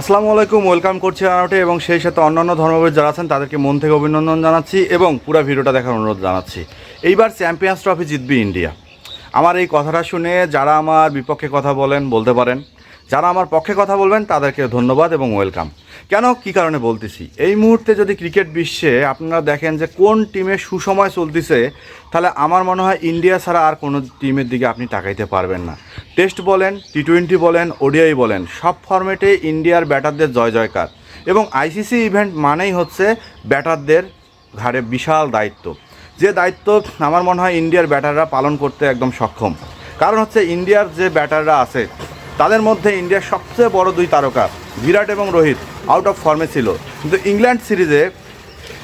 আসসালামু আলাইকুম, ওয়েলকাম করছি আনাটে এবং সেই সাথে অন্যান্য ধর্মবীর যারা আছেন, তাদেরকে মন থেকে অভিনন্দন জানাচ্ছি এবং পুরো ভিডিওটা দেখার অনুরোধ জানাচ্ছি। এইবার চ্যাম্পিয়ন্স ট্রফি জিতবি ইন্ডিয়া। আমার এই কথাটা শুনে যারা আমার বিপক্ষে কথা বলেন, বলতে পারেন যারা আমার পক্ষে কথা বলবেন তাদেরকে ধন্যবাদ এবং ওয়েলকাম। কেন? কি কারণে বলতেছি? এই মুহূর্তে যদি ক্রিকেট বিশ্বে আপনারা দেখেন যে কোন টিমে সুসময় চলতেছে, তাহলে আমার মনে হয় ইন্ডিয়া ছাড়া আর কোনো টিমের দিকে আপনি তাকাইতে পারবেন না। টেস্ট বলেন টি টোয়েন্টি বলেন, ওডিআই বলেন, সব ফর্মেটে ইন্ডিয়ার ব্যাটারদের জয় জয়কার। এবং আইসিসি ইভেন্ট মানেই হচ্ছে ব্যাটারদের ঘাড়ে বিশাল দায়িত্ব। যে দায়িত্ব আমার মনে হয় ইন্ডিয়ার ব্যাটাররা পালন করতে একদম সক্ষম। কারণ হচ্ছে ইন্ডিয়ার যে ব্যাটাররা আছে তাদের মধ্যে ইন্ডিয়ার সবচেয়ে বড় দুই তারকা, বিরাট এবং রোহিত আউট অফ ফর্মে ছিল। কিন্তু ইংল্যান্ড সিরিজে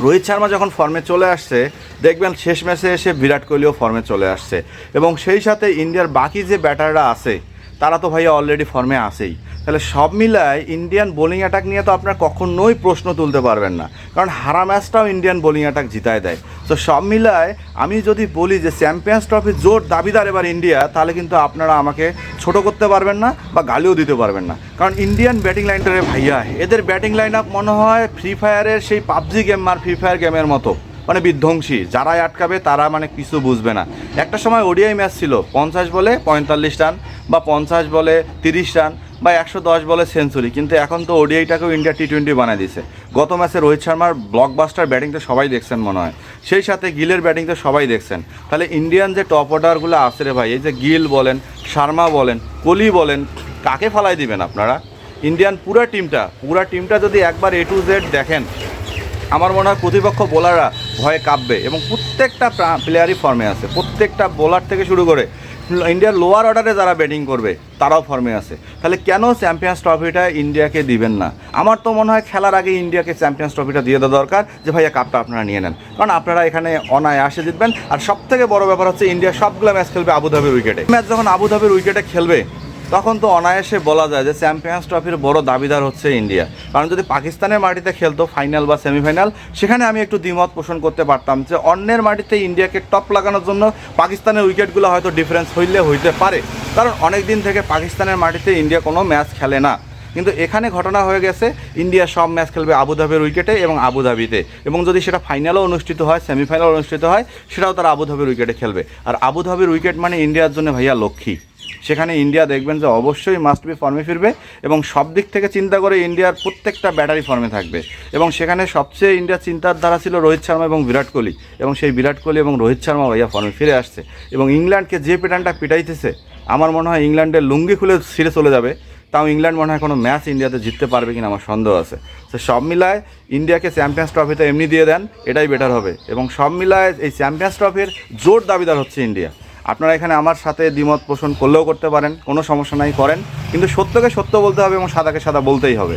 রোহিত শর্মা যখন ফর্মে চলে আসছে, দেখবেন শেষ ম্যাচে এসে বিরাট কোহলিও ফর্মে চলে আসছে। এবং সেই সাথে ইন্ডিয়ার বাকি যে ব্যাটাররা আছে, তারা তো ভাইয়া অলরেডি ফর্মে আসেই তাহলে সব মিলায় ইন্ডিয়ান বোলিং অ্যাটাক নিয়ে তো আপনার কখনোই প্রশ্ন তুলতে পারবেন না। কারণ হারা ম্যাচটাও ইন্ডিয়ান বোলিং অ্যাটাক জিতায় দেয়। তো সব মিলায় আমি যদি বলি যে চ্যাম্পিয়ন্স ট্রফির জোর দাবিদার এবার ইন্ডিয়া, তাহলে কিন্তু আপনারা আমাকে ছোট করতে পারবেন না বা গালিও দিতে পারবেন না। কারণ ইন্ডিয়ান ব্যাটিং লাইনটা রে ভাইয়া, এদের ব্যাটিং লাইন আপ মনে হয় ফ্রি ফায়ারের সেই পাবজি গেম আর ফ্রি ফায়ার গেমের মতো। মানে বিধ্বংসী, যারাই আটকাবে তারা মানে কিছু বুঝবে না। একটা সময় ওডিআই ম্যাচ ছিল, পঞ্চাশ বলে পঁয়তাল্লিশ রান বা পঞ্চাশ বলে তিরিশ রান। বা একশো দশ বলে সেঞ্চুরি, কিন্তু এখন তো ওডিআইটাকেও ইন্ডিয়া টি টোয়েন্টি বানিয়ে দিছে। গত ম্যাচে রোহিত শর্মার ব্লকবাস্টার ব্যাটিং তো সবাই দেখছেন মনে হয়। সেই সাথে গিলের ব্যাটিং তো সবাই দেখছেন। তাহলে ইন্ডিয়ান যে টপ অর্ডারগুলো আছে রে ভাই, এই যে গিল বলেন, শর্মা বলেন, কোহলি বলেন, কাকে ফালাই দিবেন আপনারা? ইন্ডিয়ান পুরা টিমটা পুরা টিমটা যদি একবার এ টু জেড দেখেন, আমার মনে হয় প্রতিপক্ষ বোলাররা ভয়ে কাঁপবে এবং প্রত্যেকটা প্লেয়ারই ফর্মে আছে। প্রত্যেকটা বোলার থেকে শুরু করে ইন্ডিয়ার লোয়ার অর্ডারে যারা ব্যাটিং করবে, তারাও ফর্মে আছে। তাহলে কেন চ্যাম্পিয়ন্স ট্রফিটা ইন্ডিয়াকে দিবেন না? আমার তো মনে হয় খেলার আগে ইন্ডিয়াকে চ্যাম্পিয়ন্স ট্রফিটা দিয়ে দেওয়া দরকার যে, ভাইয়া কাপটা আপনারা নিয়ে নেন। কারণ আপনারা এখানে অনায়াসে জিতবেন। আর সব থেকে বড় ব্যাপার হচ্ছে, ইন্ডিয়া সবগুলো ম্যাচ খেলবে আবুধাবির উইকেটে ম্যাচ যখন আবুধাবির উইকেটে খেলবে তখন তো অনায়াসে বলা যায় যে চ্যাম্পিয়ন্স ট্রফির বড় দাবিদার হচ্ছে ইন্ডিয়া। কারণ যদি পাকিস্তানের মাটিতে খেলতো ফাইনাল বা সেমিফাইনাল, সেখানে আমি একটু দ্বিমত পোষণ করতে পারতাম যে অন্যের মাটিতে ইন্ডিয়াকে টপ লাগানোর জন্য পাকিস্তানের উইকেটগুলো হয়তো ডিফারেন্স হইলে হইতে পারে। কারণ অনেক দিন থেকে পাকিস্তানের মাটিতে ইন্ডিয়া কোনো ম্যাচ খেলে না। কিন্তু এখানে ঘটনা হয়ে গেছে, ইন্ডিয়া সব ম্যাচ খেলবে আবুধাবির উইকেটে এবং আবুধাবিতে এবং যদি সেটা ফাইনালও অনুষ্ঠিত হয় সেমিফাইনাল অনুষ্ঠিত হয়, সেটাও তারা আবুধাবির উইকেটে খেলবে। আর আবুধাবির উইকেট মানে ইন্ডিয়ার জন্য ভাইয়া লক্ষ্মী। সেখানে ইন্ডিয়া দেখবেন যে অবশ্যই মাস্ট বি ফর্মে ফিরবে এবং সব দিক থেকে চিন্তা করে ইন্ডিয়ার প্রত্যেকটা ব্যাটারি ফর্মে থাকবে। এবং সেখানে সবচেয়ে ইন্ডিয়ার চিন্তার ধারা ছিল রোহিত শর্মা এবং বিরাট কোহলি। এবং সেই বিরাট কোহলি এবং রোহিত শর্মা ভাইয়া ফর্মে ফিরে আসছে। এবং ইংল্যান্ডকে যে প্যাটার্নটা পিটাইতেছে, আমার মনে হয় ইংল্যান্ডের লুঙ্গি খুলে ছিঁড়ে চলে যাবে। তাও ইংল্যান্ড মনে হয় কোনো ম্যাচ ইন্ডিয়াতে জিততে পারবে কিনা আমার সন্দেহ আছে। তো সব মিলায় ইন্ডিয়াকে চ্যাম্পিয়ন্স ট্রফিতে এমনি দিয়ে দেন, এটাই বেটার হবে। এবং সব মিলায় এই চ্যাম্পিয়ন্স ট্রফির জোর দাবিদার হচ্ছে ইন্ডিয়া আপনারা এখানে আমার সাথে দ্বিমত পোষণ করলেও করতে পারেন, কোনো সমস্যা নাই, করেন। কিন্তু সত্যকে সত্য বলতে হবে এবং সাদাকে সাদা বলতেই হবে।